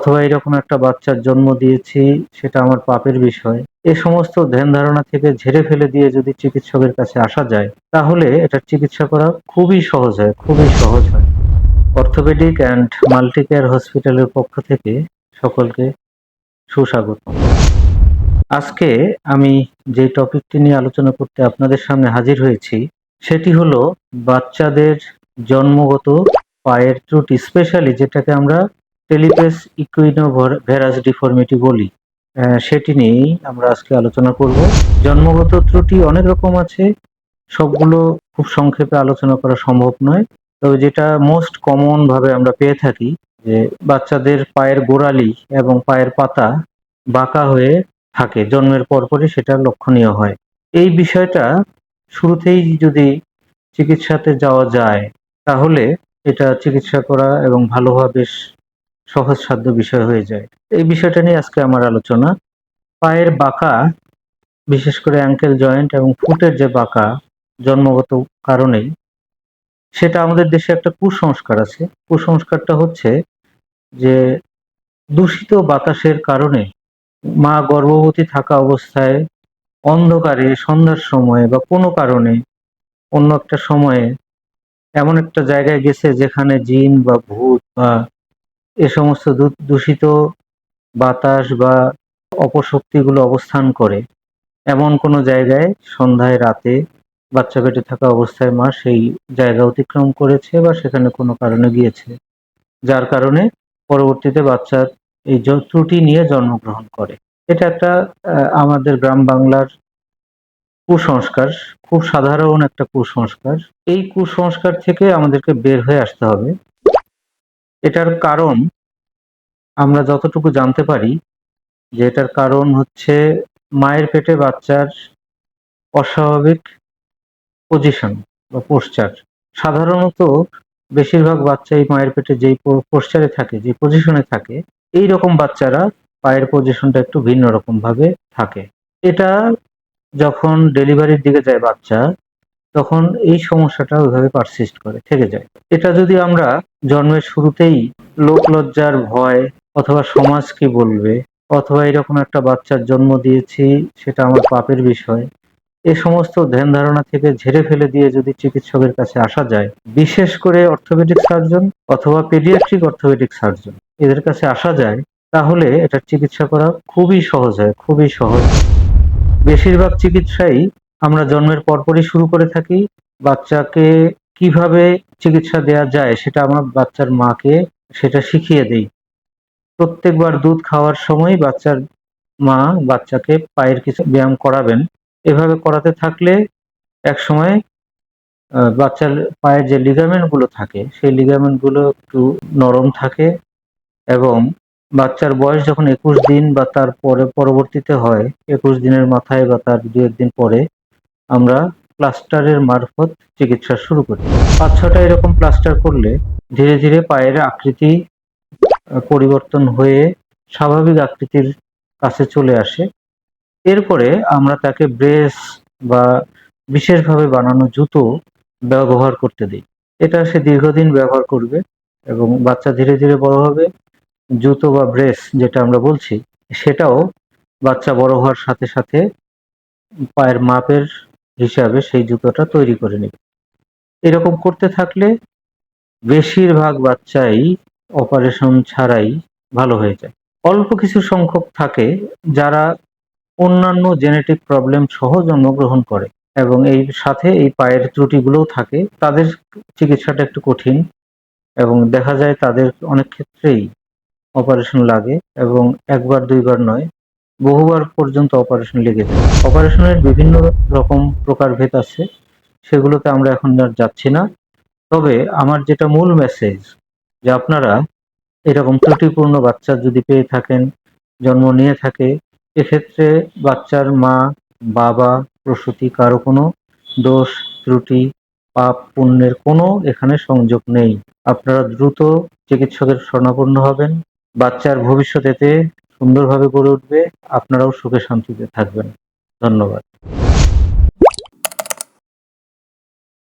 অথবা এরকম একটা বাচ্চার জন্ম দিয়েছি, সেটা আমার পাপের বিষয়। এ সমস্ত ধ্যান ধারণা থেকে ঝেড়ে ফেলে দিয়ে যদি চিকিৎসকের কাছে আসা যায়, তাহলে এটার চিকিৎসা করা খুবই সহজ হয়, খুবই সহজ হয়। অর্থোপেডিক অ্যান্ড মাল্টি কেয়ার হসপিটালের পক্ষ থেকে সকলকে সুস্বাগত আজকে আমি যে টপিকটি নিয়ে আলোচনা করতে আপনাদের সামনে হাজির হয়েছি, সেটি হলো বাচ্চাদের জন্মগত পায়ের ত্রুটি, স্পেশালি যেটাকে আমরা টেলিপেস ইকুইনো ভেরাস ডিফর্মিটি বলি। সেটি নিয়েই আমরা আজকে আলোচনা করব। জন্মগত ত্রুটি অনেক রকম আছে, সবগুলো খুব সংক্ষেপে আলোচনা করা সম্ভব নয়। তবে যেটা মোস্ট কমন ভাবে আমরা পেয়ে থাকি, যে বাচ্চাদের পায়ের গোড়ালি এবং পায়ের পাতা বাঁকা হয়ে থাকে, জন্মের পরপরই সেটা লক্ষণীয় হয়। এই বিষয়টা শুরুতেই যদি চিকিৎসাতে যাওয়া যায়, তাহলে এটা চিকিৎসা করা এবং ভালো হওয়া বেশ সহজসাধ্য বিষয় হয়ে যায়। এই বিষয়টা নিয়ে আজকে আমার আলোচনা। পায়ের বাঁকা, বিশেষ করে অ্যাঙ্কেল জয়েন্ট এবং ফুটের যে বাঁকা জন্মগত কারণেই, সেটা আমাদের দেশে একটা কুসংস্কার আছে। কুসংস্কারটা হচ্ছে যে দূষিত বাতাসের কারণে মা গর্ভবতী থাকা অবস্থায় অন্ধকারে, সন্ধ্যার সময়ে বা কোনো কারণে অন্য একটা সময়ে এমন একটা জায়গায় গেছে যেখানে জিন বা ভূত বা এ সমস্ত দূষিত বাতাস বা অপশক্তিগুলো অবস্থান করে। এমন কোনো জায়গায় সন্ধ্যায় রাতে বাচ্চা পেটে থাকা অবস্থায় মা সেই জায়গা অতিক্রম করেছে বা সেখানে কোনো কারণে গিয়েছে। যার কারণে পরবর্তীতে বাচ্চার এই ত্রুটি নিয়ে জন্মগ্রহণ করে। এটা একটা আমাদের গ্রাম বাংলার কুসংস্কার, খুব সাধারণ একটা কুসংস্কার। এই কুসংস্কার থেকে আমাদেরকে বের হয়ে আসতে হবে। এটার কারণ আমরা যতটুকু জানতে পারি যে এটার কারণ হচ্ছে মায়ের পেটে বাচ্চার অস্বাভাবিক পজিশন বা পোশ্চার সাধারণত বেশিরভাগ বাচ্চাই মায়ের পেটে যেই পোশ্চারে থাকে যে পজিশনে থাকে এই রকম বাচ্চারা পায়ের পজিশনটা একটু ভিন্ন রকম ভাবে থাকে। এটা যখন ডেলিভারির দিকে যায় বাচ্চা তখন এই সমস্যাটা ওইভাবে পারসিস্ট করে, থেকে যায়। এটা যদি আমরা জন্মের শুরুতেই লোক লজ্জার ভয় অথবা সমাজ কি বলবে, অথবা এরকম একটা বাচ্চার জন্ম দিয়েছি সেটা আমার পাপের বিষয়, এ সমস্ত ধ্যান ধারণা থেকে ঝেড়ে ফেলে দিয়ে যদি চিকিৎসকের কাছে আসা যায়, বিশেষ করে অর্থোপেডিক সার্জন অথবা পেডিয়াট্রিক অর্থোপেডিক সার্জন এদের কাছে আসা যায়, তাহলে এটার চিকিৎসা করা খুবই সহজ হয়, খুবই সহজ। বেশিরভাগ চিকিৎসাই আমরা জন্মের পরপরই শুরু করে থাকি, বাচ্চাকে কীভাবে চিকিৎসা দেওয়া যায় সেটা আমরা বাচ্চার মাকে সেটা শিখিয়ে দেই। প্রত্যেকবার দুধ খাওয়ার সময় বাচ্চার মা বাচ্চাকে পায়ের কিছু ব্যায়াম করাবেন। এভাবে করাতে থাকলে এক সময় বাচ্চার পায়ের যে লিগামেন্টগুলো থাকে, সেই লিগামেন্টগুলো একটু নরম থাকে এবং বাচ্চার বয়স যখন একুশ দিন বা তার পরে পরবর্তীতে হয়, একুশ দিনের মাথায় বা তার দু একদিন পরে আমরা প্লাস্টারের মারফত চিকিৎসা শুরু করি। পাঁচ ছটা এরকম প্লাস্টার করলে ধীরে ধীরে পায়ের আকৃতি পরিবর্তন হয়ে স্বাভাবিক আকৃতির কাছে চলে আসে। এরপরে আমরা তাকে ব্রেস বা বিশেষভাবে বানানো জুতো ব্যবহার করতে দিই। এটা সে দীর্ঘদিন ব্যবহার করবে এবং বাচ্চা ধীরে ধীরে বড় হবে। জুতো বা ব্রেস যেটা আমরা বলছি, সেটাও বাচ্চা বড় হওয়ার সাথে সাথে পায়ের মাপের হিসাবে সেই জুতোটা তৈরি করে নেবে। এরকম করতে থাকলে বেশিরভাগ বাচ্চাই অপারেশন ছাড়াই ভালো হয়ে যায়। অল্প কিছু সংখ্যক থাকে যারা অন্যান্য জেনেটিক প্রবলেম সহ জন্মগ্রহণ করে এবং এই সাথে এই পায়ের ত্রুটিগুলোও থাকে। তাদের চিকিৎসাটা একটু কঠিন এবং দেখা যায় তাদের অনেক ক্ষেত্রেই অপারেশন লাগে এবং একবার দুইবার নয়। বহুবার পর্যন্ত অপারেশন লেগে যায় অপারেশনের বিভিন্ন রকম প্রকারভেদ আছে, সেগুলোতে আমরা এখন আর যাচ্ছি না। তবে আমার যেটা মূল মেসেজ যে আপনারা এরকম ত্রুটিপূর্ণ বাচ্চা যদি পেয়ে থাকেন, জন্ম নিয়ে থাকে, এক্ষেত্রে বাচ্চার মা, বাবা, প্রসূতি, কারও কোনো দোষ, ত্রুটি, পাপ, পুণ্যের কোনো এখানে সংযোগ নেই। আপনারা দ্রুত চিকিৎসকের শরণাপন্ন হবেন। বাচ্চার ভবিষ্যৎ এতে সুন্দরভাবে গড়ে উঠবে। আপনারাও সুখে শান্তিতে থাকবেন। ধন্যবাদ।